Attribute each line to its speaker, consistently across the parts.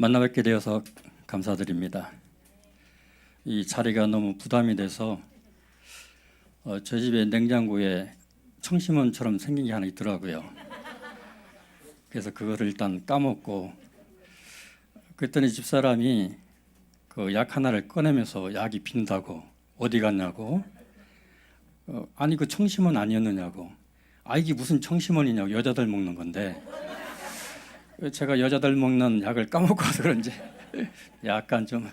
Speaker 1: 만나 뵙게 되어서 감사드립니다. 이 자리가 너무 부담이 돼서 어, 저 집에 냉장고에 청심원처럼 생긴 게 하나 있더라고요. 그래서 그거를 일단 까먹고 그랬더니 집사람이 그 약 하나를 꺼내면서 약이 빈다고 어디 갔냐고 어, 아니 그 청심원 아니었느냐고 아 이게 무슨 청심원이냐고 여자들 먹는 건데 제가 여자들 먹는 약을 까먹고 와서 그런지 약간 좀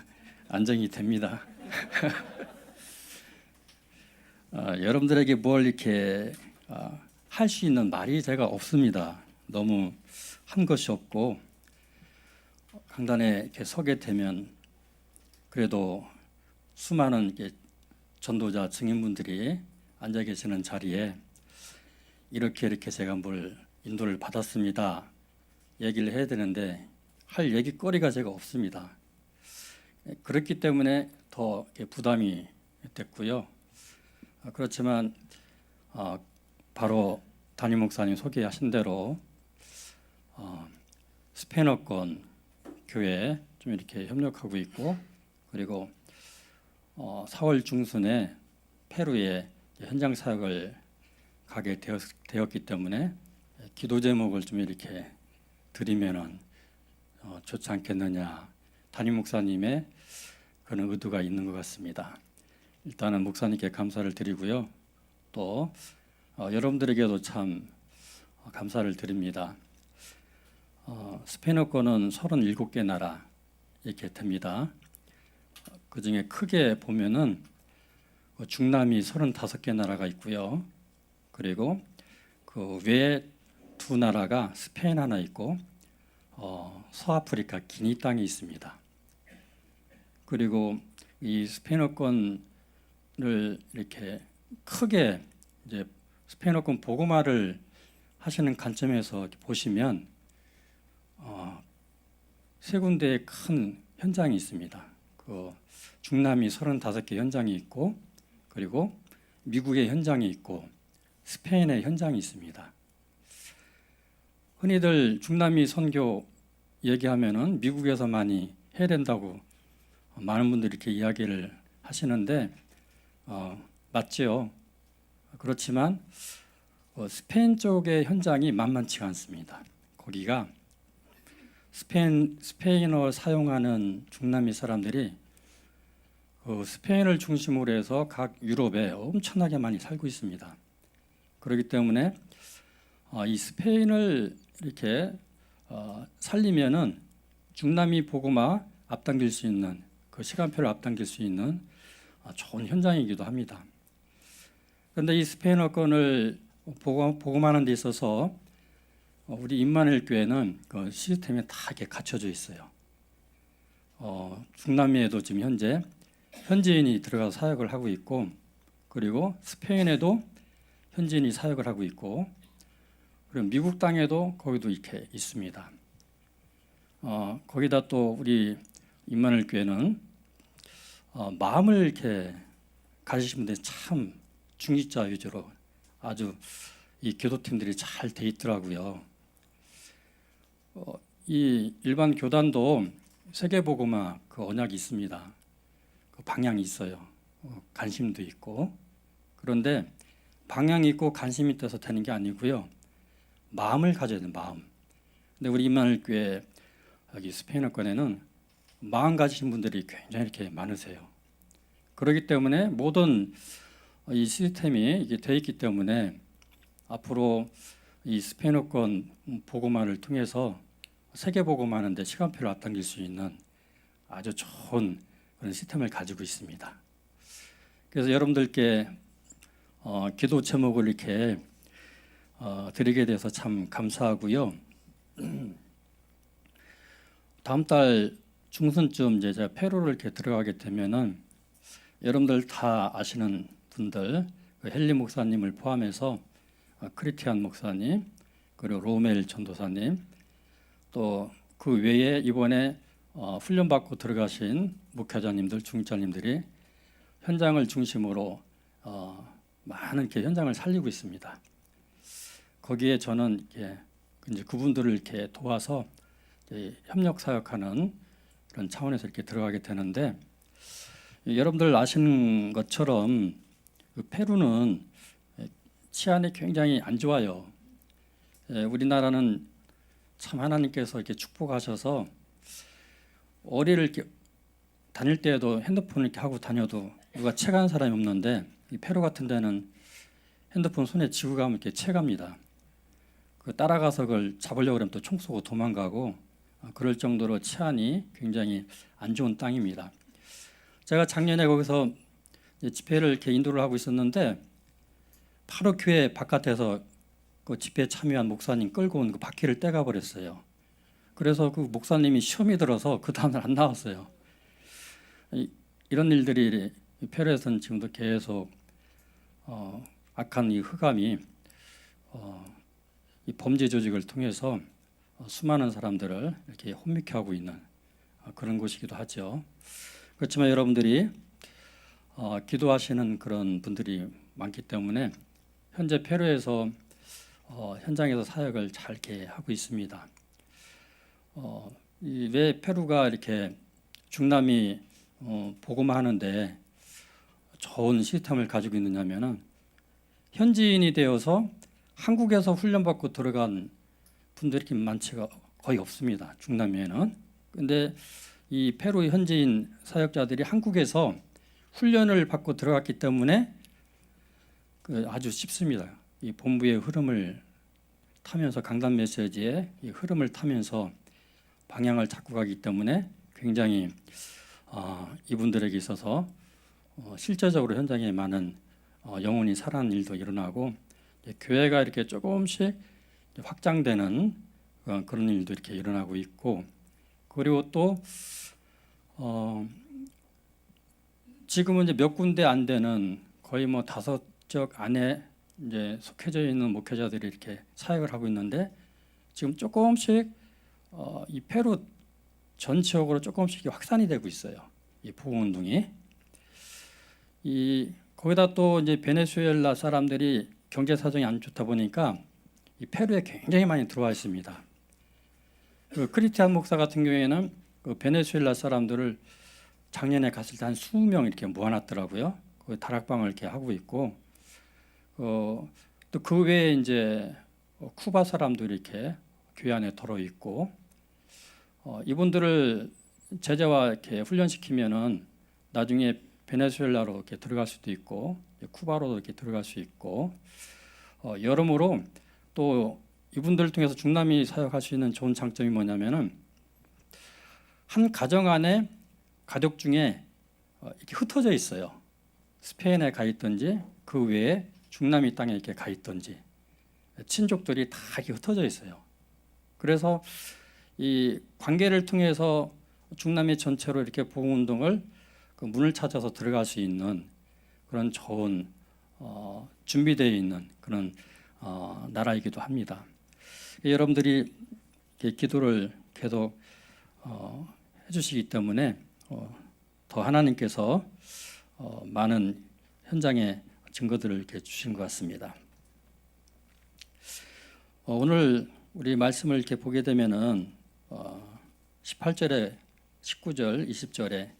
Speaker 1: 안정이 됩니다. 아, 여러분들에게 뭘 이렇게 아, 할수 있는 말이 제가 없습니다. 너무 한 것이 없고 강단에 이렇게 서게 되면 그래도 수많은 전도자 증인분들이 앉아 계시는 자리에 이렇게 이렇게 제가 뭘 인도를 받았습니다. 얘기를 해야 되는데 할 얘기거리가 제가 없습니다. 그렇기 때문에 더 부담이 됐고요. 아, 그렇지만 어, 바로 담임 목사님 소개하신 대로 어, 스페인어권 교회 좀 이렇게 협력하고 있고 그리고 어, 4월 중순에 페루에 현장 사역을 가게 되었, 되었기 때문에 기도 제목을 좀 이렇게 드리면은 어, 좋지 않겠느냐 담임 목사님의 그런 의도가 있는 것 같습니다. 일단은 목사님께 감사를 드리고요. 또 어, 여러분들에게도 참 감사를 드립니다. 어, 스페인어권은 37개 나라 이렇게 됩니다. 그 중에 크게 보면은 그 중남미 35개 나라가 있고요. 그리고 그 외에 두 나라가 스페인 하나 있고 어, 서아프리카 기니 땅이 있습니다. 그리고 이 스페인어권을 이렇게 크게 이제 스페인어권 보고마를 하시는 관점에서 보시면 어, 세 군데의 큰 현장이 있습니다. 그 중남미 35개 현장이 있고 그리고 미국의 현장이 있고 스페인의 현장이 있습니다. 흔히들 중남미 선교 얘기하면은 미국에서 많이 해야 된다고 많은 분들이 이렇게 이야기를 하시는데 어, 맞지요. 그렇지만 어, 스페인 쪽의 현장이 만만치가 않습니다. 거기가 스페인 스페인어 사용하는 중남미 사람들이 그 스페인을 중심으로 해서 각 유럽에 엄청나게 많이 살고 있습니다. 그렇기 때문에 어, 이 스페인을 이렇게 어, 살리면은 중남미 보고마 앞당길 수 있는 그 시간표를 앞당길 수 있는 어, 좋은 현장이기도 합니다. 그런데 이 스페인어권을 보고, 보고하는 데 있어서 어, 우리 임마누엘 교회는 그 시스템이 다 이렇게 갖춰져 있어요. 어, 중남미에도 지금 현재 현지인이 들어가서 사역을 하고 있고 그리고 스페인에도 현지인이 사역을 하고 있고 그리고 미국 땅에도 거기도 이렇게 있습니다. 어, 거기다 또 우리 임마누엘 교회는 어, 마음을 이렇게 가지신 분들이 참 중직자 위주로 아주 이 기도팀들이 잘 돼 있더라고요. 어, 이 일반 교단도 세계보고마 그 언약이 있습니다. 그 방향이 있어요. 어, 관심도 있고 그런데 방향이 있고 관심이 있어서 되는 게 아니고요. 마음을 가져야 돼요. 마음. 근데 우리 임마누엘 교회 여기 스페인어권에는 마음 가지신 분들이 굉장히 이렇게 많으세요. 그렇기 때문에 모든 이 시스템이 이게 돼 있기 때문에 앞으로 이 스페인어권 보고만을 통해서 세계 보고만한데 시간표를 앞당길 수 있는 아주 좋은 그런 시스템을 가지고 있습니다. 그래서 여러분들께 어, 기도 제목을 이렇게 어, 드리게 돼서 참 감사하고요. 다음 달 중순쯤 이제 제가 페루를 이렇게 들어가게 되면은 여러분들 다 아시는 분들 그 헨리 목사님을 포함해서 어, 크리티안 목사님 그리고 로멜 전도사님 또 그 외에 이번에 어, 훈련 받고 들어가신 목회자님들 중자님들이 현장을 중심으로 어, 많은 이렇게 현장을 살리고 있습니다. 거기에 저는 이렇게 이제 그분들을 이렇게 도와서 이제 협력 사역하는 그런 차원에서 이렇게 들어가게 되는데 여러분들 아시는 것처럼 그 페루는 치안이 굉장히 안 좋아요. 예, 우리나라는 참 하나님께서 이렇게 축복하셔서 어리를 다닐 때에도 핸드폰을 이렇게 하고 다녀도 누가 채가는 사람이 없는데 이 페루 같은 데는 핸드폰 손에 쥐고 가면 이렇게 채갑니다. 그 따라가서 그걸 잡으려고 그러면 또 총 쏘고 도망가고 어, 그럴 정도로 치안이 굉장히 안 좋은 땅입니다. 제가 작년에 거기서 집회를 이렇게 인도를 하고 있었는데 바로 교회 바깥에서 그 집회에 참여한 목사님 끌고 온 그 바퀴를 떼가 버렸어요. 그래서 그 목사님이 시험이 들어서 그 다음날 안 나왔어요. 이, 이런 일들이 이 페루에서는 지금도 계속 어, 악한 이 흑암이 어, 이 범죄 조직을 통해서 어, 수많은 사람들을 이렇게 혼미케 하고 있는 어, 그런 곳이기도 하죠. 그렇지만 여러분들이 어, 기도하시는 그런 분들이 많기 때문에 현재 페루에서 어, 현장에서 사역을 잘 이렇게 하고 있습니다. 왜 페루가 이렇게 중남이 어, 복음하는데 좋은 시스템을 가지고 있느냐면은 현지인이 되어서 한국에서 훈련받고 들어간 분들이 이렇게 많지가 거의 없습니다. 중남미에는. 근데 이 페루 현지인 사역자들이 한국에서 훈련을 받고 들어갔기 때문에 그 아주 쉽습니다. 이 본부의 흐름을 타면서 강단 메시지의 이 흐름을 타면서 방향을 잡고 가기 때문에 굉장히 어, 이분들에게 있어서 어, 실제적으로 현장에 많은 어, 영혼이 살아나는 일도 일어나고 교회가 이렇게 조금씩 확장되는 어, 그런 일도 이렇게 일어나고 있고 그리고 또 어, 지금은 이제 몇 군데 안 되는 거의 뭐 다섯 적 안에 이제 속해져 있는 목회자들이 이렇게 사역을 하고 있는데 지금 조금씩 어, 이 페루 전체적으로 조금씩 확산이 되고 있어요. 이 복음 운동이 이 거기다 또 이제 베네수엘라 사람들이 경제 사정이 안 좋다 보니까 이 페루에 굉장히 많이 들어와 있습니다. 그 크리스티안 목사 같은 경우에는 그 베네수엘라 사람들을 작년에 갔을 때한 20명 이렇게 모아놨더라고요. 그 다락방을 이렇게 하고 있고 어, 또 그 외에 이제 어, 쿠바 사람들이 이렇게 교회 안에 들어 있고 어, 이분들을 제자와 이렇게 훈련시키면은 나중에 베네수엘라로 이렇게 들어갈 수도 있고 쿠바로도 이렇게 들어갈 수 있고 어, 여러모로 또 이분들을 통해서 중남이 사역할 수 있는 좋은 장점이 뭐냐면은 한 가정 안에 가족 중에 어, 이렇게 흩어져 있어요. 스페인에 가 있든지 그 외에 중남미 땅에 이렇게 가 있든지 친족들이 다 이렇게 흩어져 있어요. 그래서 이 관계를 통해서 중남미 전체로 이렇게 보험 운동을 그 문을 찾아서 들어갈 수 있는 그런 좋은 어, 준비되어 있는 그런 어, 나라이기도 합니다. 여러분들이 이렇게 기도를 계속 어, 해주시기 때문에 어, 더 하나님께서 어, 많은 현장의 증거들을 이렇게 주신 것 같습니다. 어, 오늘 우리 말씀을 이렇게 보게 되면은 어, 18절에 19절, 20절에 어,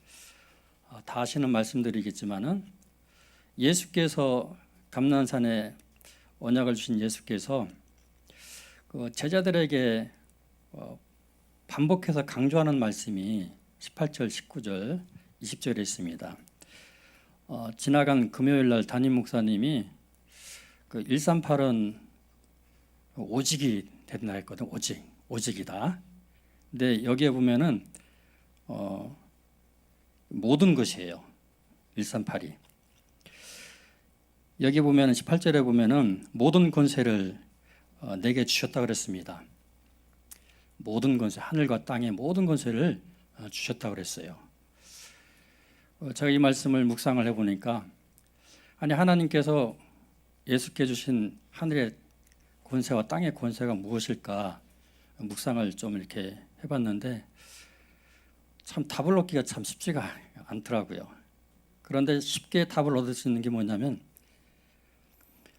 Speaker 1: 다 아시는 말씀들이겠지만은 예수께서 감난산에 언약을 주신 예수께서 그 제자들에게 어, 반복해서 강조하는 말씀이 18절, 19절, 20절에 있습니다. 어, 지나간 금요일 날 담임 목사님이 그 138은 오직이 된다 했거든. 오직, 오직이다. 근데 여기에 보면은 어, 모든 것이에요. 138이. 여기 보면 18절에 보면은 모든 권세를 어, 내게 주셨다 그랬습니다. 모든 권세, 하늘과 땅의 모든 권세를 어, 주셨다 그랬어요. 어, 제가 이 말씀을 묵상을 해보니까 아니 하나님께서 예수께 주신 하늘의 권세와 땅의 권세가 무엇일까 묵상을 좀 이렇게 해봤는데 참 답을 얻기가 참 쉽지가 않더라고요. 그런데 쉽게 답을 얻을 수 있는 게 뭐냐면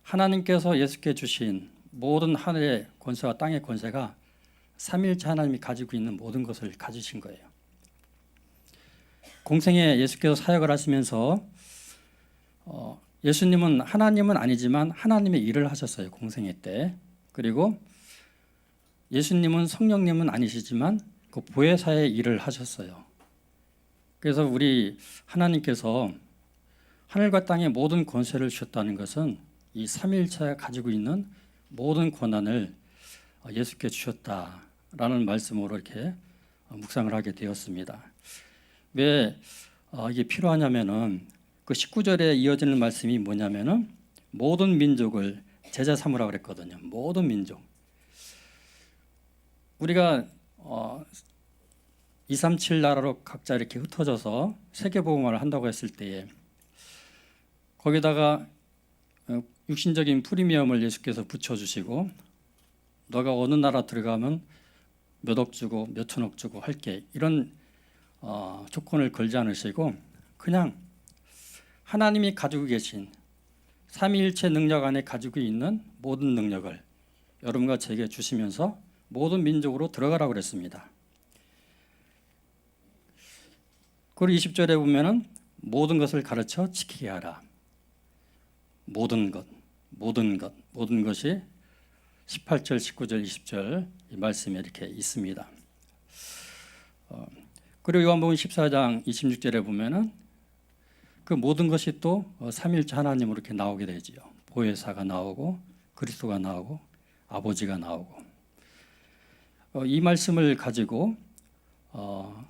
Speaker 1: 하나님께서 예수께 주신 모든 하늘의 권세와 땅의 권세가 삼일체 하나님이 가지고 있는 모든 것을 가지신 거예요. 공생에 예수께서 사역을 하시면서 어, 예수님은 하나님은 아니지만 하나님의 일을 하셨어요 공생애 때. 그리고 예수님은 성령님은 아니시지만 그 보혜사의 일을 하셨어요. 그래서 우리 하나님께서 하늘과 땅의 모든 권세를 주셨다는 것은 이 삼일체가 가지고 있는 모든 권한을 예수께 주셨다라는 말씀으로 이렇게 묵상을 하게 되었습니다. 왜 어, 이게 필요하냐면은 그 19절에 이어지는 말씀이 뭐냐면은 모든 민족을 제자 삼으라 그랬거든요. 모든 민족. 우리가 어 237 나라로 각자 이렇게 흩어져서 세계 복음화를 한다고 했을 때에 거기다가 어, 육신적인 프리미엄을 예수께서 붙여 주시고 너가 어느 나라 들어가면 몇 억 주고 몇 천억 주고 할게. 이런 어, 조건을 걸지 않으시고 그냥 하나님이 가지고 계신 삼위일체 능력 안에 가지고 있는 모든 능력을 여러분과 제게 주시면서 모든 민족으로 들어가라고 그랬습니다. 그리고 20절에 보면은 모든 것을 가르쳐 지키게 하라. 모든 것, 모든 것, 모든 것이 18절, 19절, 20절 이 말씀에 이렇게 있습니다. 어, 그리고 요한복음 14장 26절에 보면은 그 모든 것이 또 어, 삼일째 하나님으로 이렇게 나오게 되지요. 보혜사가 나오고 그리스도가 나오고 아버지가 나오고 어, 이 말씀을 가지고 어,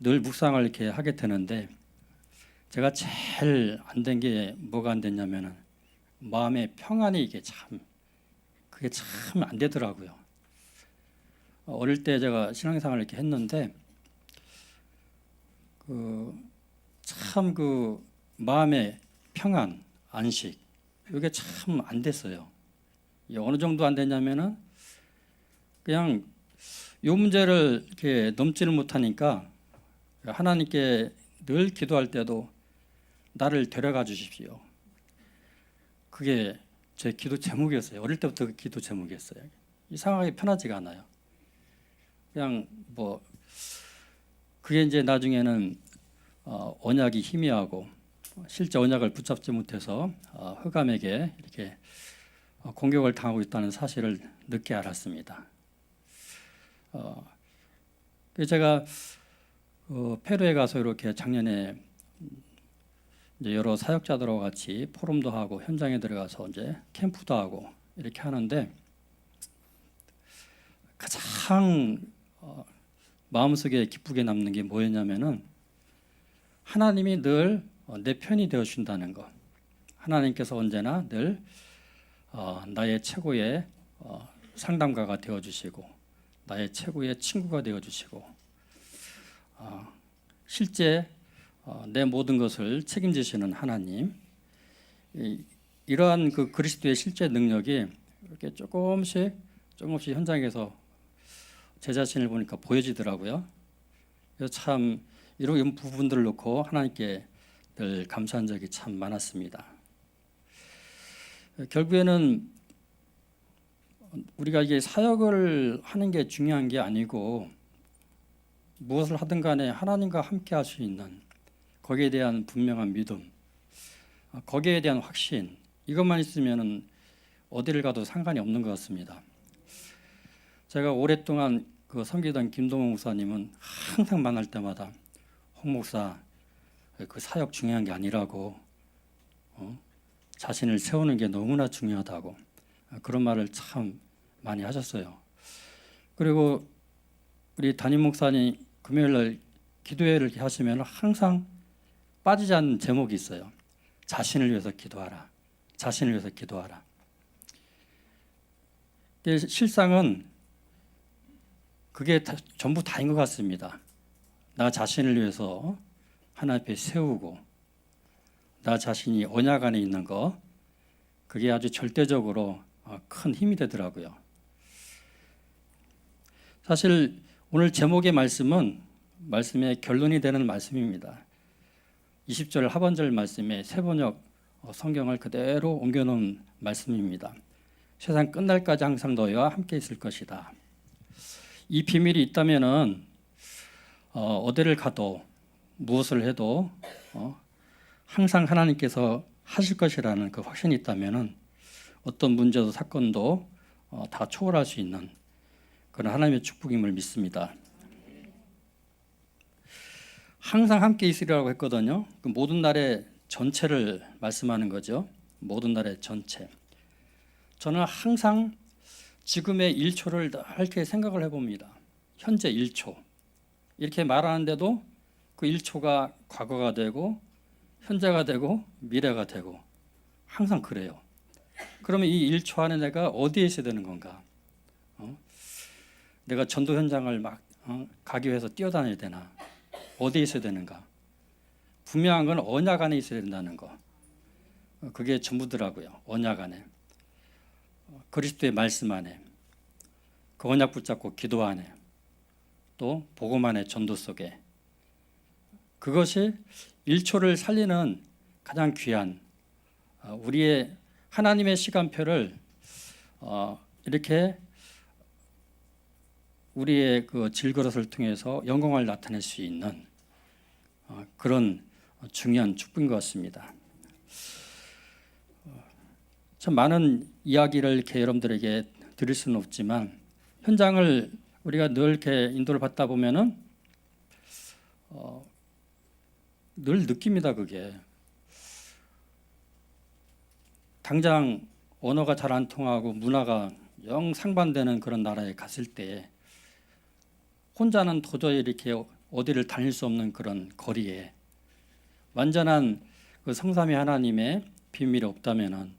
Speaker 1: 늘 묵상을 이렇게 하게 되는데 제가 제일 안 된 게 뭐가 안 됐냐면은 마음의 평안이 이게 참 그게 참 안 되더라고요. 어릴 때 제가 신앙생활을 이렇게 했는데 그참그 마음의 평안, 안식 이게 참 안 됐어요. 어느 정도 안 됐냐면은 그냥 요 문제를 이렇게 넘지를 못하니까 하나님께 늘 기도할 때도 나를 데려가 주십시오. 그게 제 기도 제목이었어요. 어릴 때부터 그 기도 제목이었어요. 이상하게 편하지가 않아요. 그냥 뭐 그게 이제 나중에는 어, 언약이 희미하고 실제 언약을 붙잡지 못해서 어, 흑암에게 이렇게 어, 공격을 당하고 있다는 사실을 늦게 알았습니다. 어, 그래서 제가 어, 페루에 가서 이렇게 작년에 이제 여러 사역자들과 같이 포럼도 하고 현장에 들어가서 이제 캠프도 하고 이렇게 하는데 가장 어, 마음속에 기쁘게 남는 게 뭐였냐면은 하나님이 늘 내 편이 되어 준다는 것. 하나님께서 언제나 늘 어, 나의 최고의 어, 상담가가 되어 주시고 나의 최고의 친구가 되어 주시고 어, 실제 어, 내 모든 것을 책임지시는 하나님 이, 이러한 그 그리스도의 실제 능력이 이렇게 조금씩 조금씩 현장에서 제 자신을 보니까 보여지더라고요. 그래서 참 이런 부분들을 놓고 하나님께 늘 감사한 적이 참 많았습니다. 결국에는 우리가 이게 사역을 하는 게 중요한 게 아니고 무엇을 하든 간에 하나님과 함께 할 수 있는 거기에 대한 분명한 믿음, 거기에 대한 확신 이것만 있으면 어디를 가도 상관이 없는 것 같습니다. 제가 오랫동안 그 섬기던 김동훈 목사님은 항상 만날 때마다 홍 목사 그 사역 중요한 게 아니라고 어? 자신을 세우는 게 너무나 중요하다고 그런 말을 참 많이 하셨어요. 그리고 우리 담임 목사님 금요일 날 기도회를 하시면 항상 빠지지 않는 제목이 있어요. 자신을 위해서 기도하라. 자신을 위해서 기도하라. 실상은 그게 다, 전부 다인 것 같습니다. 나 자신을 위해서 하나님 앞에 세우고 나 자신이 언약 안에 있는 거 그게 아주 절대적으로 어, 큰 힘이 되더라고요. 사실 오늘 제목의 말씀은 말씀의 결론이 되는 말씀입니다. 20절 하반절 말씀에 세번역 어, 성경을 그대로 옮겨놓은 말씀입니다. 세상 끝날까지 항상 너희와 함께 있을 것이다. 이 비밀이 있다면은 어, 어디를 가도 무엇을 해도 어, 항상 하나님께서 하실 것이라는 그 확신이 있다면은 어떤 문제도 사건도 어, 다 초월할 수 있는 그런 하나님의 축복임을 믿습니다. 항상 함께 있으리라고 했거든요. 그 모든 날의 전체를 말씀하는 거죠. 모든 날의 전체. 저는 항상 지금의 1초를 이렇게 생각을 해봅니다. 현재 1초. 이렇게 말하는데도 그 1초가 과거가 되고 현재가 되고 미래가 되고 항상 그래요. 그러면 이 1초 안에 내가 어디에 있어야 되는 건가? 어? 내가 전도 현장을 막 어? 가기 위해서 뛰어다녀야 되나? 어디에 있어야 되는가? 분명한 건 언약 안에 있어야 된다는 거. 어, 그게 전부더라고요. 언약 안에. 어, 그리스도의 말씀 안에. 그 언약 붙잡고 기도 안에. 또 복음 안에 전도 속에. 그것이 1초를 살리는 가장 귀한 어, 우리의 하나님의 시간표를 어, 이렇게 우리의 그 질그릇을 통해서 영광을 나타낼 수 있는 어, 그런 중요한 축복인 것 같습니다. 어, 참 많은 이야기를 이렇게 여러분들에게 드릴 수는 없지만 현장을 우리가 늘 이렇게 인도를 받다 보면은 어, 늘 느낍니다 그게 당장 언어가 잘 안 통하고 문화가 영 상반되는 그런 나라에 갔을 때 혼자는 도저히 이렇게 어디를 다닐 수 없는 그런 거리에 완전한 그 성삼위 하나님의 비밀이 없다면은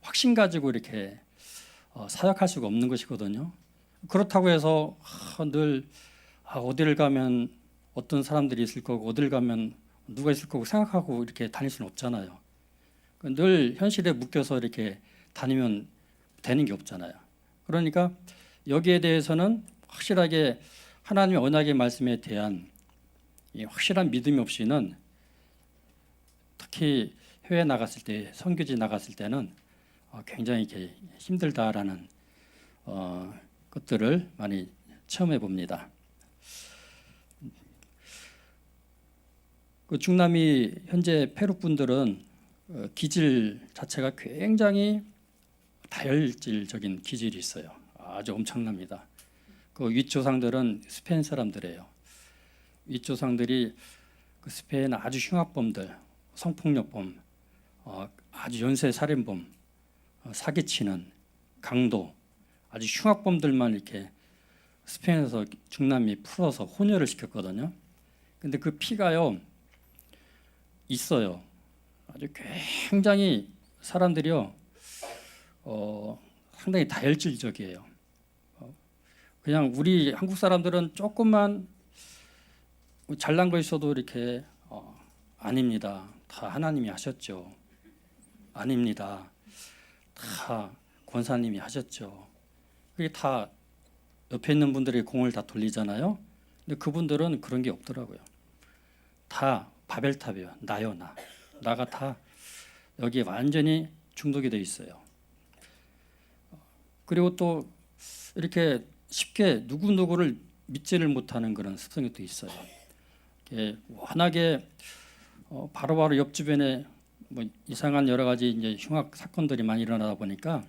Speaker 1: 확신 가지고 이렇게 어, 사역할 수가 없는 것이거든요. 그렇다고 해서 아, 늘 아, 어디를 가면 어떤 사람들이 있을 거고 어디를 가면 누가 있을 거고 생각하고 이렇게 다닐 수는 없잖아요. 늘 현실에 묶여서 이렇게 다니면 되는 게 없잖아요. 그러니까 여기에 대해서는 확실하게 하나님의 언약의 말씀에 대한 이 확실한 믿음이 없이는 특히 해외 나갔을 때 선교지 나갔을 때는 어, 굉장히 이렇게 힘들다라는 어, 것들을 많이 체험해 봅니다. 그 중남미 현재 페루 분들은 어, 기질 자체가 굉장히 다혈질적인 기질이 있어요. 아주 엄청납니다. 그 윗조상들은 스페인 사람들이에요. 윗조상들이 그 스페인 아주 흉악범들, 성폭력범, 어, 아주 연쇄 살인범, 어, 사기치는 강도, 아주 흉악범들만 이렇게 스페인에서 중남미 풀어서 혼혈을 시켰거든요. 근데 그 피가요 있어요. 아주 굉장히 사람들이요 어, 상당히 다혈질적이에요. 어, 그냥 우리 한국 사람들은 조금만 잘난 거 있어도 이렇게 어, 아닙니다. 다 하나님이 하셨죠. 아닙니다. 다 권사님이 하셨죠. 그게 다 옆에 있는 분들의 공을 다 돌리잖아요. 근데 그분들은 그런 게 없더라고요. 다 바벨탑이에요. 나요 나. 나가 다 여기에 완전히 중독이 돼 있어요. 그리고 또 이렇게 쉽게 누구 누구를 믿지를 못하는 그런 습성이 또 있어요. 워낙에 어, 바로바로 옆 주변에 뭐 이상한 여러 가지 이제 흉악 사건들이 많이 일어나다 보니까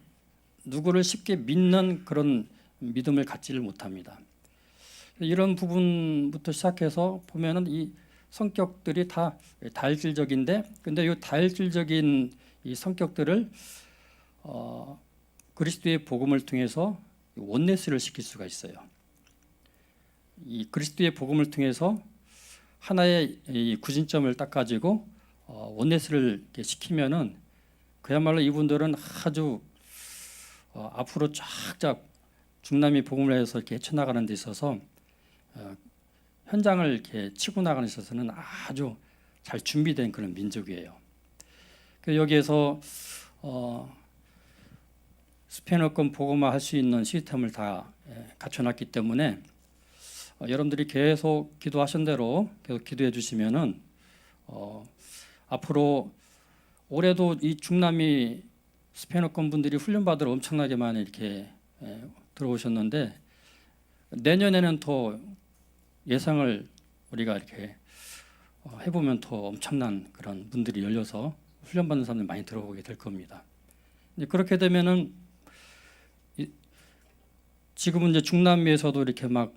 Speaker 1: 누구를 쉽게 믿는 그런 믿음을 갖지를 못합니다. 이런 부분부터 시작해서 보면은 이 성격들이 다 다혈질적인데 근데 이 다혈질적인 이 성격들을 어, 그리스도의 복음을 통해서 원네스를 시킬 수가 있어요. 이 그리스도의 복음을 통해서 하나의 이 구진점을 딱 가지고 어, 원네스를 시키면은 그야말로 이분들은 아주 어, 앞으로 쫙쫙 중남미 복음을 해서 이렇게 헤쳐나가는 데 있어서 어, 현장을 이렇게 치고 나가는 데 있어서는 아주 잘 준비된 그런 민족이에요. 그 여기에서 어, 스페인어권 복음화 할수 있는 시스템을 다 예, 갖춰놨기 때문에 어, 여러분들이 계속 기도하신 대로 계속 기도해 주시면은 어, 앞으로 올해도 이 중남미 스페인어권 분들이 훈련 받으러 엄청나게 많이 이렇게 예, 들어오셨는데 내년에는 더 예상을 우리가 이렇게 어, 해보면 더 엄청난 그런 문들이 열려서 훈련 받는 사람들이 많이 들어오게 될 겁니다. 이제 그렇게 되면은 이- 지금은 이제 중남미에서도 이렇게 막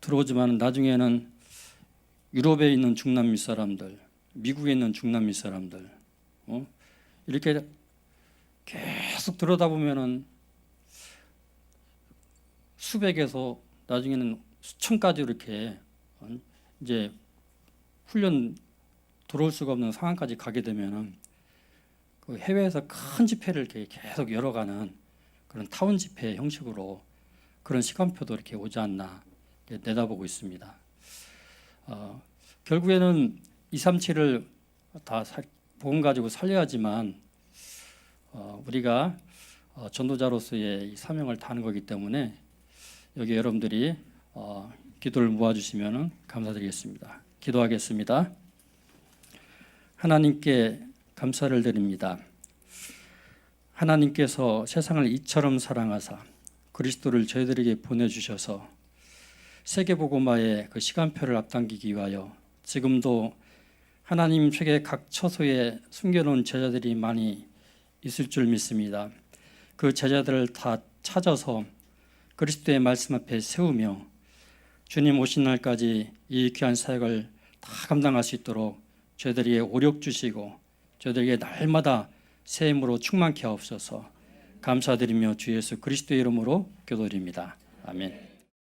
Speaker 1: 들어오지만 나중에는 유럽에 있는 중남미 사람들, 미국에 있는 중남미 사람들, 어? 이렇게 계속 들여다보면은 수백에서 나중에는 수천까지 이렇게 어, 이제 훈련 들어올 수가 없는 상황까지 가게 되면은 그 해외에서 큰 집회를 계속 열어가는 그런 타운 집회 형식으로 그런 시간표도 이렇게 오지 않나 내다보고 있습니다. 어, 결국에는 237을 다 살, 복음 가지고 살려야지만 어, 우리가 어, 전도자로서의 이 사명을 다하는 거기 때문에 여기 여러분들이 어, 기도를 모아주시면 감사드리겠습니다. 기도하겠습니다. 하나님께 감사를 드립니다. 하나님께서 세상을 이처럼 사랑하사 그리스도를 저희들에게 보내주셔서 세계복음화의 그 시간표를 앞당기기 위하여 지금도 하나님 책의 각 처소에 숨겨놓은 제자들이 많이 있을 줄 믿습니다. 그 제자들을 다 찾아서 그리스도의 말씀 앞에 세우며 주님 오신 날까지 이 귀한 사역을 다 감당할 수 있도록 저희들에게 오력 주시고 저희들에게 날마다 새 힘으로 충만케 하옵소서 감사드리며 주 예수 그리스도의 이름으로 기도드립니다. 아멘.